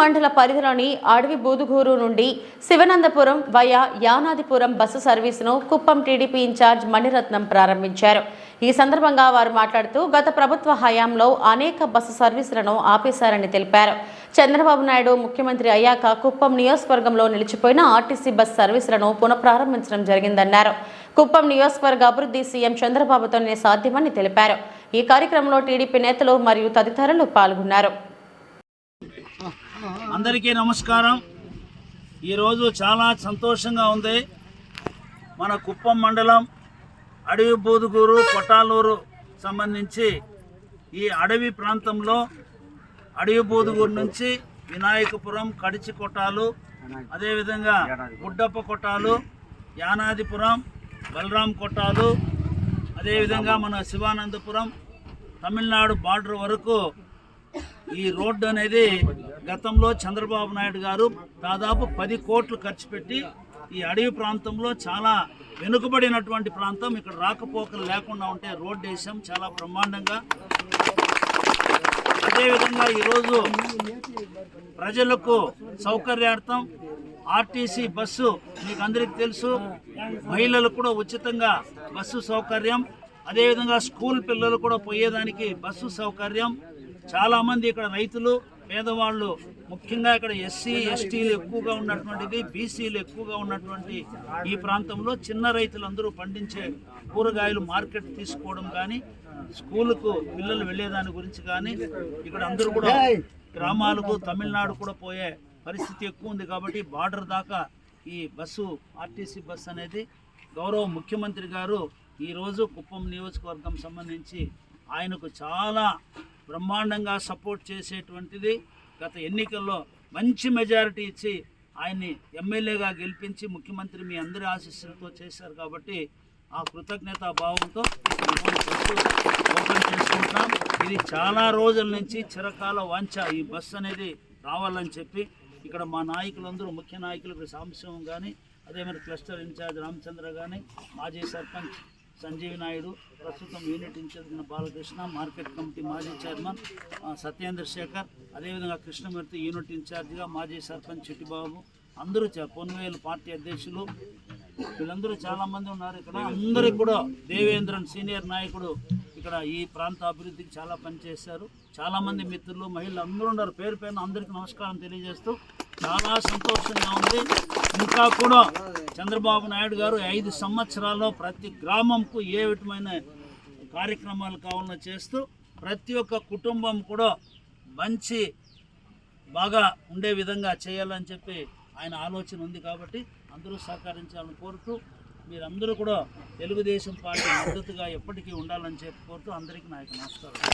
మండల పరిధిలోని అడవి బూదుగూరు నుండి శివనందపురం వయా యానాదిపురం బస్సు సర్వీసును కుప్పం టీడీపీ ఇన్ఛార్జ్ మణిరత్నం ప్రారంభించారు. ఈ సందర్భంగా వారు మాట్లాడుతూ గత ప్రభుత్వ హయాంలో అనేక బస్సు సర్వీసులను ఆపేశారని తెలిపారు. చంద్రబాబు నాయుడు ముఖ్యమంత్రి అయ్యాక కుప్పం నియోజకవర్గంలో నిలిచిపోయిన ఆర్టీసీ బస్ సర్వీసులను పునఃప్రారంభించడం జరిగిందన్నారు. కుప్పం నియోజకవర్గ అభివృద్ధి సీఎం చంద్రబాబుతోనే సాధ్యమని తెలిపారు. ఈ కార్యక్రమంలో టీడీపీ నేతలు మరియు తదితరులు పాల్గొన్నారు. అందరికీ నమస్కారం. ఈరోజు చాలా సంతోషంగా ఉంది. మన కుప్పం మండలం అడవి బోదుగూరు కొట్టాలూరు సంబంధించి ఈ అడవి ప్రాంతంలో అడవి బోదుగూరు నుంచి వినాయకపురం కడిచి కొట్టాలు అదేవిధంగా గుడ్డప్ప కొట్టాలు యానాదిపురం బలరాం కొట్టాలు అదేవిధంగా మన శివానందపురం తమిళనాడు బార్డర్ వరకు ఈ రోడ్డు అనేది గతంలో చంద్రబాబు నాయుడు గారు దాదాపు పది కోట్లు ఖర్చు పెట్టి ఈ అడవి ప్రాంతంలో చాలా వెనుకబడినటువంటి ప్రాంతం. ఇక్కడ రాకపోకలు లేకుండా ఉంటే రోడ్డు వేసాం. చాలా బ్రహ్మాండంగా. అదేవిధంగా ఈరోజు ప్రజలకు సౌకర్యార్థం ఆర్టీసీ బస్సు మీకు అందరికీ తెలుసు. మహిళలకు కూడా ఉచితంగా బస్సు సౌకర్యం. అదేవిధంగా స్కూల్ పిల్లలు కూడా పోయేదానికి బస్సు సౌకర్యం. చాలామంది ఇక్కడ రైతులు పేదవాళ్ళు ముఖ్యంగా ఇక్కడ ఎస్సీ ఎస్టీలు ఎక్కువగా ఉన్నటువంటిది బీసీలు ఎక్కువగా ఉన్నటువంటి ఈ ప్రాంతంలో చిన్న రైతులందరూ పండించే కూరగాయలు మార్కెట్ తీసుకోవడం కానీ స్కూలుకు పిల్లలు వెళ్ళేదాని గురించి కానీ ఇక్కడ అందరూ కూడా గ్రామాలకు తమిళనాడు కూడా పోయే పరిస్థితి ఎక్కువ ఉంది కాబట్టి బార్డర్ దాకా ఈ బస్సు ఆర్టీసీ బస్సు అనేది గౌరవ ముఖ్యమంత్రి గారు ఈరోజు కుప్పం నియోజకవర్గం సంబంధించి ఆయనకు చాలా బ్రహ్మాండంగా సపోర్ట్ చేసేటువంటిది గత ఎన్నికల్లో మంచి మెజారిటీ ఇచ్చి ఆయన్ని ఎమ్మెల్యేగా గెలిపించి ముఖ్యమంత్రి మీ అందరి ఆశీస్సులతో చేశారు కాబట్టి ఆ కృతజ్ఞత భావంతో ఓపెన్ చేసుకుంటాం ఇది చాలా రోజుల నుంచి చిరకాల వాంఛ ఈ బస్సు అనేది రావాలని చెప్పి ఇక్కడ మా నాయకులందరూ ముఖ్య నాయకులు సాంశం కానీ అదే మరి క్లస్టర్ ఇన్ఛార్జ్ రామచంద్ర కానీ మాజీ సర్పంచ్ సంజీవి నాయుడు ప్రస్తుతం unit incharge Balakrishna market committee మాజీ చైర్మన్ సత్యేంద్ర శేఖర్ అదేవిధంగా కృష్ణమూర్తి యూనిట్ ఇన్ఛార్జిగా మాజీ సర్పంచ్ చిట్టిబాబు. అందరూ చ- పార్టీ అధ్యక్షులు. వీళ్ళందరూ చాలా మంది ఉన్నారు ఇక్కడ. అందరికి కూడా దేవేంద్రన్ సీనియర్ నాయకుడు. ఇక్కడ ఈ ప్రాంత అభివృద్ధికి చాలా పనిచేశారు చాలామంది మిత్రులు మహిళలు అందరూ ఉన్నారు. పేరు పేరున అందరికీ నమస్కారం తెలియజేస్తూ చాలా సంతోషంగా ఉంది. ఇంకా కూడా చంద్రబాబు నాయుడు గారు ఐదు సంవత్సరాల్లో ప్రతి గ్రామంకు ఏ విధమైన కార్యక్రమాలు కావాలన్నా చేస్తూ ప్రతి ఒక్క కుటుంబం కూడా మంచి బాగా ఉండే విధంగా చేయాలని చెప్పి ఆయన ఆలోచన ఉంది కాబట్టి అందరూ సహకరించాలని కోరుతూ మీరందరూ కూడా తెలుగుదేశం పార్టీ మద్దతుగా ఎప్పటికీ ఉండాలని చెప్పి కోరుతూ అందరికీ నా యొక్క నమస్కారం